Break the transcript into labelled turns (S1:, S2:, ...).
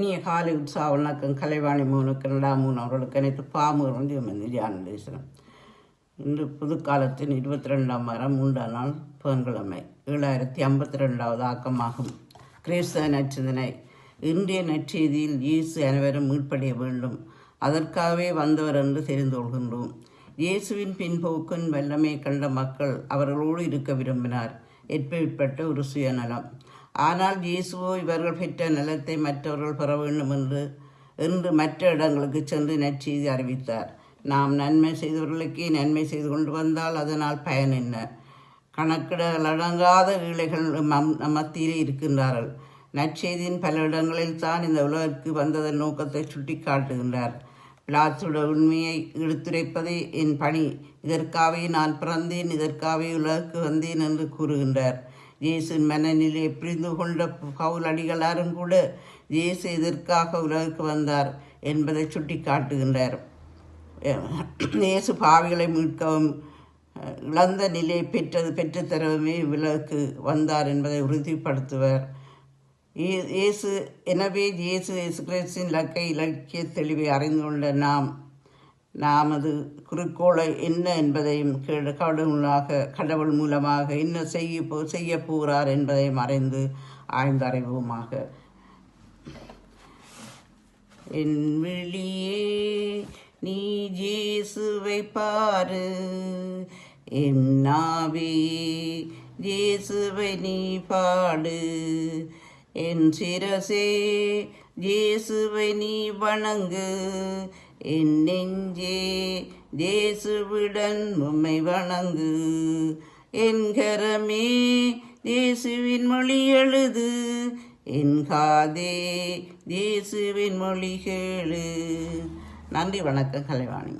S1: இனிய காலை உற்சாக வணக்கம் கலைவாணி மூனுக்கு கனடா மூணு அவர்களுக்கு அனைத்து பாமுகளும் வந்து தியான தேசனம் இன்று புதுக்காலத்தின் இருபத்தி ரெண்டாம் வாரம் மூன்றாம் நாள் புதன்கிழமை ஏழாயிரத்தி ஐம்பத்தி ரெண்டாவது ஆக்கமாகும். கிறிஸ்தவ நச்சிந்தனை இன்றைய நற்செய்தியில் இயேசு அனைவரும் மீட்படைய வேண்டும். அதற்காகவே வந்தவர் என்று தெரிந்து கொள்கின்றோம். இயேசுவின் பின்போக்கின் வல்லமை கண்ட மக்கள் அவர்களோடு இருக்க விரும்பினார். ஏற்பட்ட ஒரு சுயநலம். ஆனால் இயேசுவோ இவர்கள் பெற்ற நிலத்தை மற்றவர்கள் பெற வேண்டும் என்று என்று மற்ற இடங்களுக்கு சென்று நற்செய்தி அறிவித்தார். நாம் நன்மை செய்தவர்களுக்கே நன்மை செய்து கொண்டு வந்தால் அதனால் பயன் என்ன? கணக்கிடல் அடங்காத ஏழைகள் நம் மத்தியிலே இருக்கின்றார்கள். நற்செய்தியின் பல இடங்களில் தான் இந்த உலகிற்கு வந்ததன் நோக்கத்தை சுட்டி காட்டுகின்றார் பிளாத்துட உண்மையை எடுத்துரைப்பதே என் பணி. இதற்காகவே நான் பிறந்தேன் இதற்காகவே உலகுக்கு வந்தேன் என்று கூறுகின்றார். இயேசுவின் மனநிலை புரிந்து கொண்ட பவுல் அடிகளாரும் கூட இயேசு எதற்காக உலகுக்கு வந்தார் என்பதை சுட்டி காட்டுகின்றார் இயேசு பாவிகளை மீட்கவும் இழந்த நிலையை பெற்றது பெற்றுத்தரவுமே விலகுக்கு வந்தார் என்பதை உறுதிப்படுத்துவர். இயேசு எனவே இயேசு இயேசு கிறிஸ்தின் இலக்கை இலக்கிய தெளிவை அறிந்து கொண்ட நாம் நாமது குறிக்கோளை என்ன என்பதையும் கடவுளாக கடவுள் மூலமாக என்ன செய்ய போ செய்ய போகிறார் என்பதையும் அறிந்து ஆய்ந்தறிவோமாக என் விழியே நீ ஜேசுவை பாரு. என் நாவே ஜேசுவை நீ பாடு. என் சிரசே ஜேசுவை நீ வணங்கு. என் நெஞ்சே ஜேசுவிடன் உம்மை வணங்கு. என் கரமே இயேசுவின் மொழி எழுது. என் காதே இயேசுவின் மொழி கேளு. நன்றி வணக்கம் கலைவாணி.